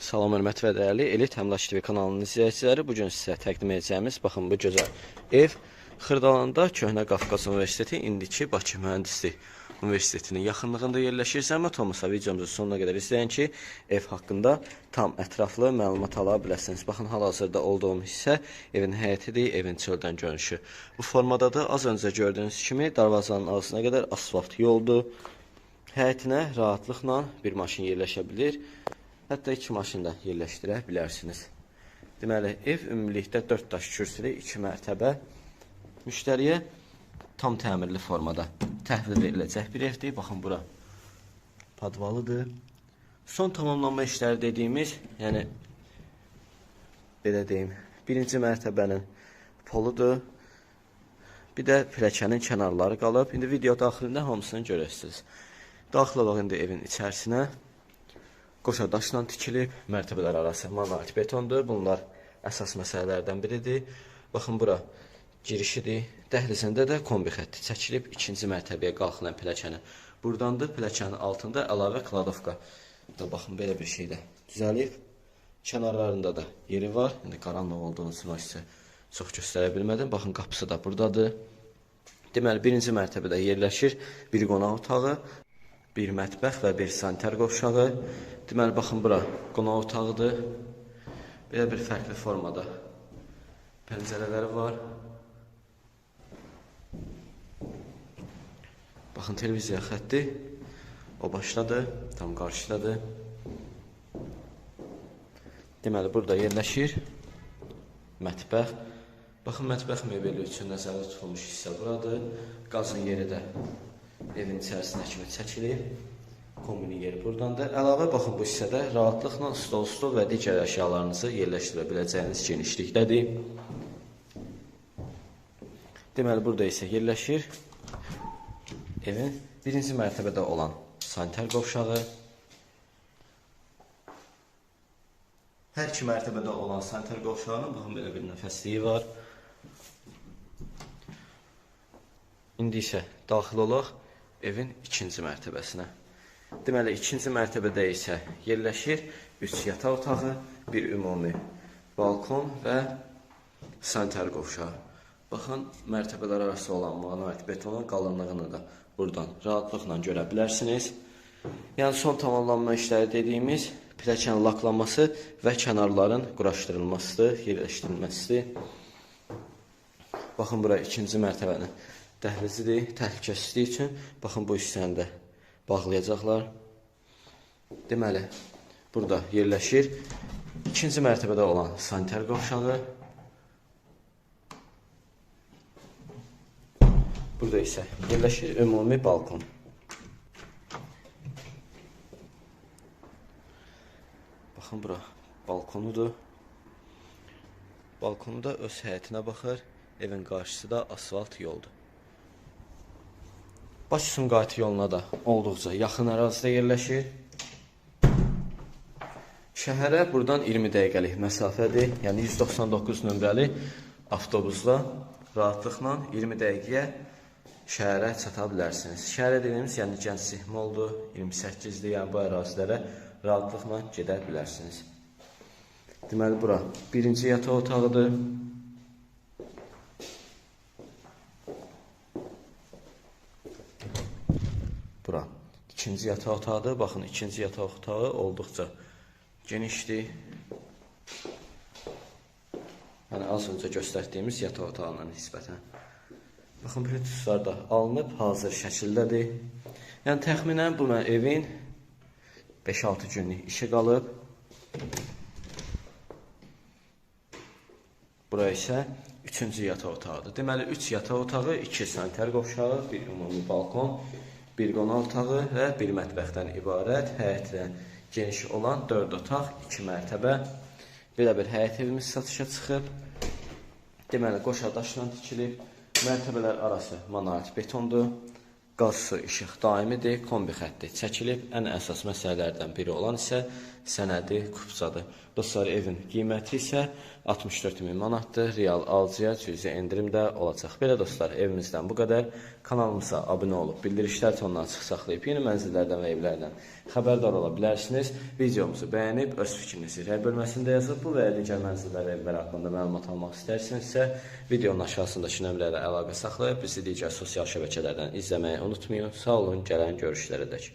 Salam hörmət və dəyərli Elit Əmlak TV kanalının izləyiciləri bu gün sizə təqdim edəcəyimiz baxın bu gözəl ev Xırdalanda Köhnə Qafqaz Universiteti indiki Bakı Mühəndislik Universitetinin yaxınlığında yerləşir. Zəhmət olmasa videomuzu sonuna qədər izləyin ki, ev haqqında tam ətraflı məlumat ala biləsiniz. Baxın hal-hazırda olduğum hissə evin həyətidir, evin çöldən görünüşü. Bu formadadır. Az öncə gördüyünüz kimi darvazanın ağzına qədər asfalt yoldur. Həyətinə rahatlıqla bir maşın yerləşə bilir. Hətta iki maşın da yerləşdirə. Deməli, ev ümumilikdə 4 daş kürsülü, 2 mərtəbə. Müştəriyə tam təmirli formada təhvil veriləcək bir evdir. Baxın bura padvalıdır. Son tamamlanma işləri dediyimiz, yəni belə deyim, birinci mərtəbənin poludur. Bir də pilləkənin kənarları qalıb. İndi video daxilində hamısını görəcəksiniz. Daxil olaq indi evin içərisinə. Qoşa daşla tikilib, mərtəbələr arası monolit betondur. Bunlar əsas məsələlərdən biridir. Baxın bura girişidir. Dəhlizində də kombi xətti çəkilib ikinci mərtəbəyə qalxılan pilləkəni. Burdandır pilləkənin altında əlavə kladovka. Da baxın belə bir şey də düzəlib. Kənarlarında da yeri var. İndi qaranlıq olduğunu sizə çox göstərə bilmədim. Baxın qapısı da burdadır. Deməli birinci mərtəbədə yerləşir bir qonaq otağı, bir mətbəx və bir sanitar qovşağı. Deməli baxın bura qonaq otağıdır. Belə bir fərqli formada pəncərələri var. Baxın televiziya xətti o başdadır, tam qarşıdadır. Deməli burada yerləşir mətbəx. Baxın mətbəx mebeli üçün nəzərdə tutulmuş hissə buradır. Qazın yeri də evin içərisinə kimi çəkilir. Kombinin yeri burdandır. Əlavə baxın bu hissədə rahatlıqla stol, stul və digər əşyalarınızı yerləşdirə biləcəyiniz genişlikdədir. Deməli burada isə yerləşir evin birinci mərtəbədə olan sanitar qovşağı. Hər iki mərtəbədə olan sanitar qovşağının baxın belə bir nəfəsliyi var. İndi isə daxil olaq evin ikinci mərtəbəsinə. Deməli, ikinci mərtəbədə isə yerləşir 3 yataq otağı, bir ümumi balkon və sanitar qovşağı. Baxın, mərtəbələr arası olan monolit betonun qalınlığını da buradan rahatlıqla görə bilərsiniz. Yəni son tamamlanma işləri dediyimiz pilləkən laklanması və kənarların quraşdırılmasıdır, yerləşdirilməsidir. Baxın bura ikinci mərtəbənin dəhlizidir, təhlükəsizlik üçün. Baxın bu hissəni də bağlayacaqlar. Deməli, burada yerləşir ikinci mərtəbədə olan sanitar qovşağı. Burada isə yerləşir ümumi balkon. Baxın bura balkonudur. Balkonu da öz həyətinə baxır. Evin qarşısı da asfalt yoldur. Bakı Sumqayıtı yoluna da olduqca yaxın ərazidə yerləşir. Şəhərə buradan 20 dəqiqəlik məsafədir. Yəni 199 nömrəli avtobusla rahatlıqla 20 dəqiqəyə şəhərə çata bilərsiniz. Şəhərə dediyimiz yəni Gənc Sihmoldur, 28-dir. Yəni bu ərazilərə rahatlıqla gedə bilərsiniz. Deməli bura birinci yataq otağıdır. Bura ikinci yataq otağıdır. Baxın, ikinci yataq otağı olduqca genişdir. Yəni az öncə göstərdiyimiz yataq otağına nisbətən. Baxın, plütuslar da alınıb hazır şəkildədir. Yəni təxminən bu mən evin 5-6 günlük işi qalıb. Bura isə üçüncü yataq otağıdır. Deməli, üç yataq otağı, iki sanitar qovşağı, bir ümumi balkon, bir qonaq otağı və bir mətbəxdən ibarət həyətlə geniş olan 4 otaq, 2 mərtəbə. Belə bir həyət evimiz satışa çıxıb. Deməli, qoşa daşla tikilib. Mərtəbələr arası monolit betondur. Qaz, su, işıq daimidir, kombi xətti çəkilib. Ən əsas məsələlərdən biri olan isə sənədi kupçadır. Dostlar, evin qiyməti isə 64 min manatdır. Real alıcıya cüzi endirimdə olacaq. Belə dostlar, evimizdən bu qədər. Kanalımıza abunə olub, bildirişlər tonunu açıq saxlayıb yeni mənzillərdən və evlərdən xəbərdar ola bilərsiniz. Videomuzu bəyənib öz fikrinizi rəy bölməsində yazıb bu və digər mənzillər və evlər haqqında məlumat almaq istərsinizsə, videonun aşağısındakı nömrələrə əlaqə saxlayıb bizi digər sosial şəbəkələrdən izləməyi unutmayın. Sağ olun, gələn görüşlərə dək.